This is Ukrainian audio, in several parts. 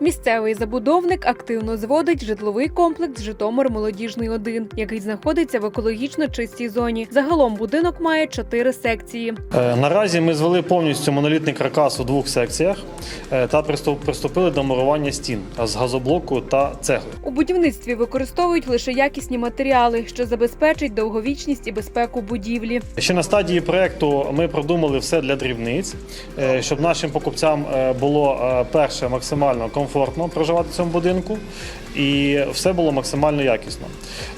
Місцевий забудовник активно зводить житловий комплекс Житомир Молодіжний 1, який знаходиться в екологічно чистій зоні. Загалом будинок має чотири секції. Е, Наразі ми звели повністю монолітний каркас у двох секціях е, та приступ- приступили до мурування стін з газоблоку та цегли. У будівництві використовують лише якісні матеріали, що забезпечить довговічність і безпеку будівлі. Ще на стадії проекту ми продумали все для дрібниць, е, щоб нашим покупцям було перше максимально комфортно проживати в цьому будинку, і все було максимально якісно.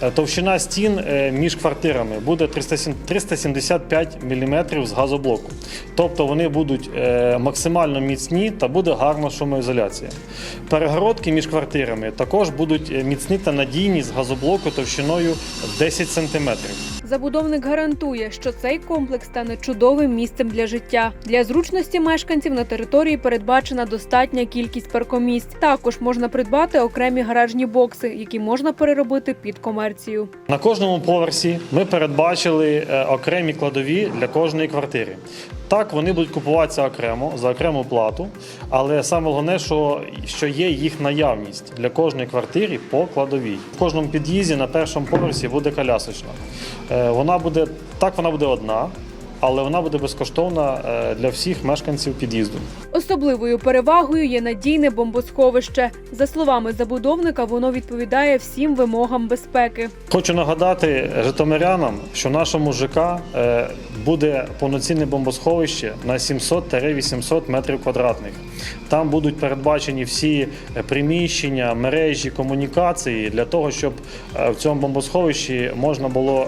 Е, Товщина стін е, між квартирами буде 375 мм з газоблоку. Тобто вони будуть е, максимально міцні та буде гарна шумоізоляція. Перегородки між квартирами також будуть міцні та надійні з газоблоку товщиною 10 см. Забудовник гарантує, що цей комплекс стане чудовим місцем для життя. Для зручності мешканців на території передбачена достатня кількість паркомісць. Також можна придбати окремі гаражні бокси, які можна переробити під комерцію. На кожному поверсі ми передбачили е, окремі кладові для кожної квартири. Так, вони будуть купуватися окремо за окрему плату, але саме головне, що, що є їх наявність для кожної квартири по кладовій. В кожному під'їзді на першому поверсі буде колясочна. Е, Вона буде так, вона буде одна, але вона буде безкоштовна е, для всіх мешканців під'їзду. Особливою перевагою є надійне бомбосховище. За словами забудовника, воно відповідає всім вимогам безпеки. Хочу нагадати житомирянам, що нашому ЖК е, буде повноцінне бомбосховище на 700-800 метрів квадратних. Там будуть передбачені всі приміщення, мережі, комунікації для того, щоб е, в цьому бомбосховищі можна було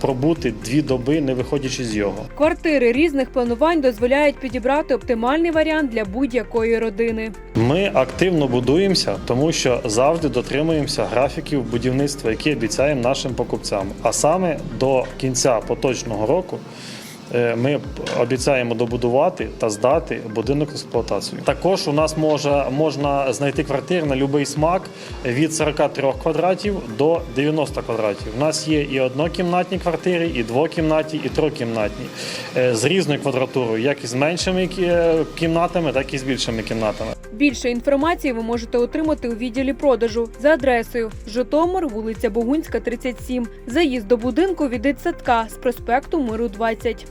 пробути дві доби, не виходячи з його. Квартири різних планувань дозволяють підібрати оптимальний варіант для будь-якої родини. Ми активно будуємося, тому що завжди дотримуємося графіків будівництва, які обіцяємо нашим покупцям. А саме до кінця поточного року ми обіцяємо добудувати та здати будинок в експлуатацію. Також у нас може можна знайти квартири на будь-який смак від 43 квадратів до 90 квадратів. У нас є і однокімнатні квартири, і двокімнатні, і трикімнатні е, з різною квадратурою, як із меншими е, кімнатами, так і з більшими кімнатами. Більше інформації ви можете отримати у відділі продажу за адресою Житомир, вулиця Богунська, 37. Заїзд до будинку від дитсадка з проспекту Миру 20.